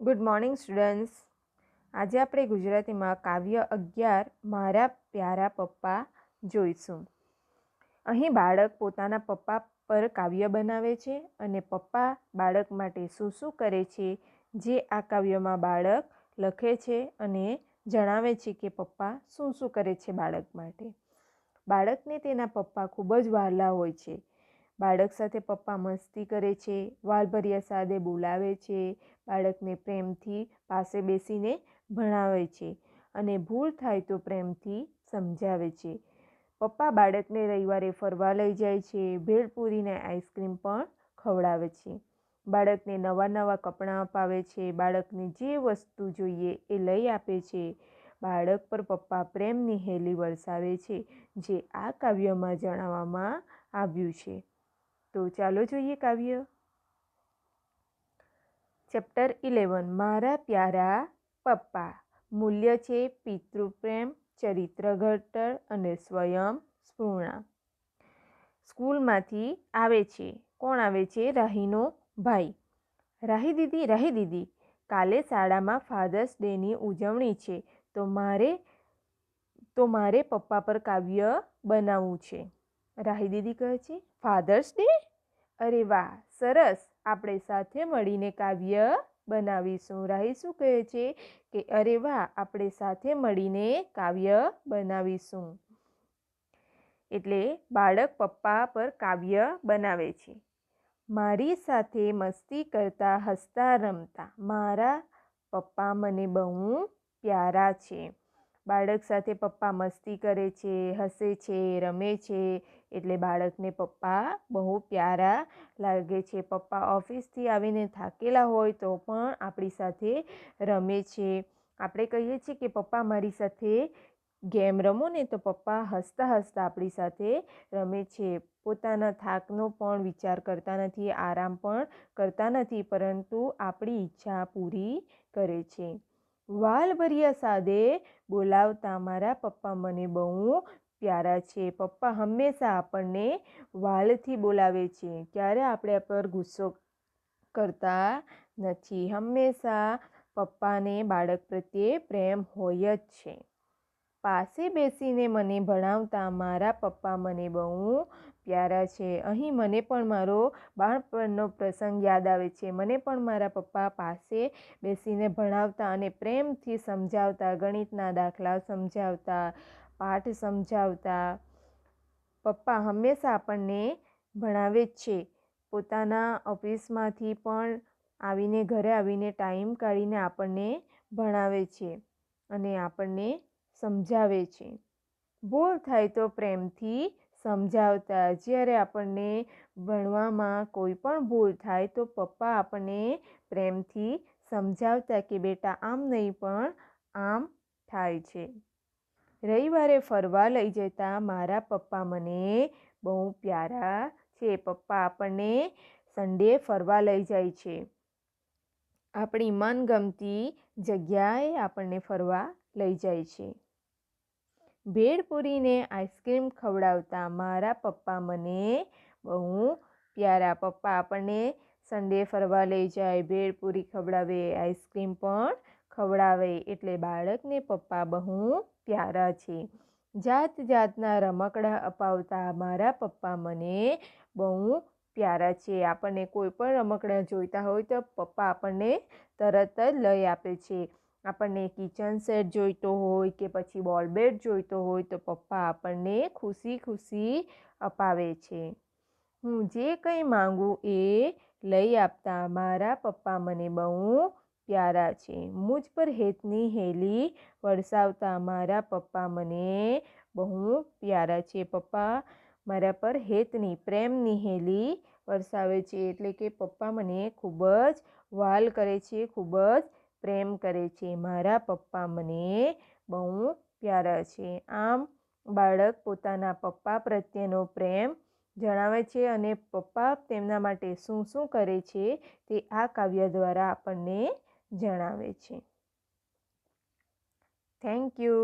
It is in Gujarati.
ગુડ મોર્નિંગ સ્ટુડન્ટ્સ આજે આપણે ગુજરાતીમાં કાવ્ય અગિયાર મારા પ્યારા પપ્પા જોઈશું. અહીં બાળક પોતાના પપ્પા પર કાવ્ય બનાવે છે અને પપ્પા બાળક માટે શું શું કરે છે જે આ કાવ્યમાં બાળક લખે છે અને જણાવે છે કે પપ્પા શું શું કરે છે બાળક માટે. બાળકને તેના પપ્પા ખૂબ જ વહાલા હોય છે. બાળક સાથે પપ્પા મસ્તી કરે છે, વાલભર્યા સાદે બોલાવે છે, બાળકને પ્રેમથી પાસે બેસીને ભણાવે છે અને ભૂલ થાય તો પ્રેમથી સમજાવે છે. પપ્પા બાળકને રવિવારે ફરવા લઈ જાય છે ભેળપૂરીને આઈસ્ક્રીમ પણ ખવડાવે છે. બાળકને નવા નવા કપડાં અપાવે છે, બાળકને જે વસ્તુ જોઈએ એ લઈ આપે છે. બાળક પર પપ્પા પ્રેમની હેલી વરસાવે છે, જે આ કાવ્યમાં જણાવવામાં આવ્યું છે. તો ચાલો જોઈએ કાવ્ય. ચેપ્ટર ઇલેવન મારા પ્યારા પપ્પા. મૂલ્ય છે પિતૃપ્રેમ ચરિત્ર ઘડતર અને સ્વયં સ્પૂર્ણા. સ્કૂલમાંથી આવે છે. કોણ આવે છે? રાહીનો ભાઈ. રાહી દીદી રાહી દીદી, કાલે શાળામાં ફાધર્સ ડેની ઉજવણી છે. તો મારે તો મારે પપ્પા પર કાવ્ય બનાવવું છે. રાહી દીદી કહે છે ફાધર્સ ડે અરે વાહ, સરસ. આપણે સાથે મળીને કાવ્ય બનાવીશું. રાહી શું કહે છે કે, અરે વાહ, આપણે સાથે મળીને કાવ્ય બનાવીશું. એટલે બાળક પપ્પા પર કાવ્ય બનાવે છે. મારી સાથે મસ્તી કરતા, હસતા, રમતા, મારા પપ્પા મને બહુ પ્યારા છે. બાળક સાથે પપ્પા મસ્તી કરે છે, હસે છે, રમે છે, એટલે બાળકને પપ્પા બહુ પ્યારા લાગે છે. પપ્પા ઓફિસથી આવીને થાકેલા હોય તો પણ આપણી સાથે રમે છે. આપણે કહીએ છીએ કે પપ્પા મારી સાથે ગેમ રમો ને તો પપ્પા હસતા હસતા આપણી સાથે રમે છે. પોતાના થાકનો પણ વિચાર કરતા નથી, આરામ પણ કરતા નથી, પરંતુ આપણી ઈચ્છા પૂરી કરે છે. વાલભર્યા સાદે બોલાવતા મારા પપ્પા મને બહુ પ્યારા છે. પપ્પા હંમેશા આપણને વાલથી બોલાવે છે. ક્યારે આપણે પર ગુસ્સો કરતા નથી. હંમેશા પપ્પાને બાળક પ્રત્યે પ્રેમ હોય જ છે. પાસે બેસીને મને ભણાવતા, મારા પપ્પા મને બહુ પ્યારા છે. અહીં મને પણ મારો બાળપણનો પ્રસંગ યાદ આવે છે. મને પણ મારા પપ્પા પાસે બેસીને ભણાવતા અને પ્રેમથી સમજાવતા, ગણિતના દાખલા સમજાવતા, પાઠ સમજાવતા, પપ્પા હંમેશા આપણને ભણાવે જ છે. પોતાના ઓફિસમાંથી પણ આવીને, ઘરે આવીને ટાઈમ કાઢીને આપણને ભણાવે છે અને આપણને સમજાવે છે. ભૂલ થાય તો પ્રેમથી સમજાવતા. જ્યારે આપણને ભણવામાં કોઈ પણ ભૂલ થાય તો પપ્પા આપણને પ્રેમથી સમજાવતા કે, બેટા, આમ નહીં પણ આમ થાય છે. રવિવારે ફરવા લઈ જતા મારા પપ્પા મને બહુ પ્યારા છે. પપ્પા આપણને સન્ડે ફરવા લઈ જાય છે. આપણી મનગમતી જગ્યાએ આપણને ફરવા લઈ જાય છે. ભેળ પૂરીને આઈસ્ક્રીમ ખવડાવતા મારા પપ્પા મને, બહુ પ્યારા પપ્પા, આપણને સન્ડે ફરવા લઈ જાય ભેળપૂરી ખવડાવે, આઈસ્ક્રીમ પણ ખવડાવે. એટલે બાળકને પપ્પા બહુ પ્યારા છે. જાત જાતના રમકડા અપાવતા મારા પપ્પા મને બહુ પ્યારા છે. આપણને કોઈ પણ રમકડા જોઈતા હોય તો પપ્પા આપણને તરત જ લઈ આપે છે. આપણને કિચન સેટ જોઈતો હોય કે પછી બોલ બેટ જોઈતો હોય તો પપ્પા આપણને ખુશી ખુશી અપાવે છે. હું જે કંઈ માગું એ લઈ આપતા મારા પપ્પા મને બહુ પ્યારા છે. મુજ પર હેતની હેલી વરસાવતા મારા પપ્પા મને બહુ પ્યારા છે. પપ્પા મારા પર હેતની, પ્રેમની હેલી વરસાવે છે એટલે કે પપ્પા મને ખૂબ જ વાલ કરે છે, ખૂબ જ પ્રેમ કરે છે. મારા પપ્પા મને બહુ પ્યારા છે. આમ બાળક પોતાના પપ્પા પ્રત્યેનો પ્રેમ જણાવે છે અને પપ્પા તેમના માટે શું શું કરે છે તે આ કાવ્ય દ્વારા આપણને જણાવે છે. Thank you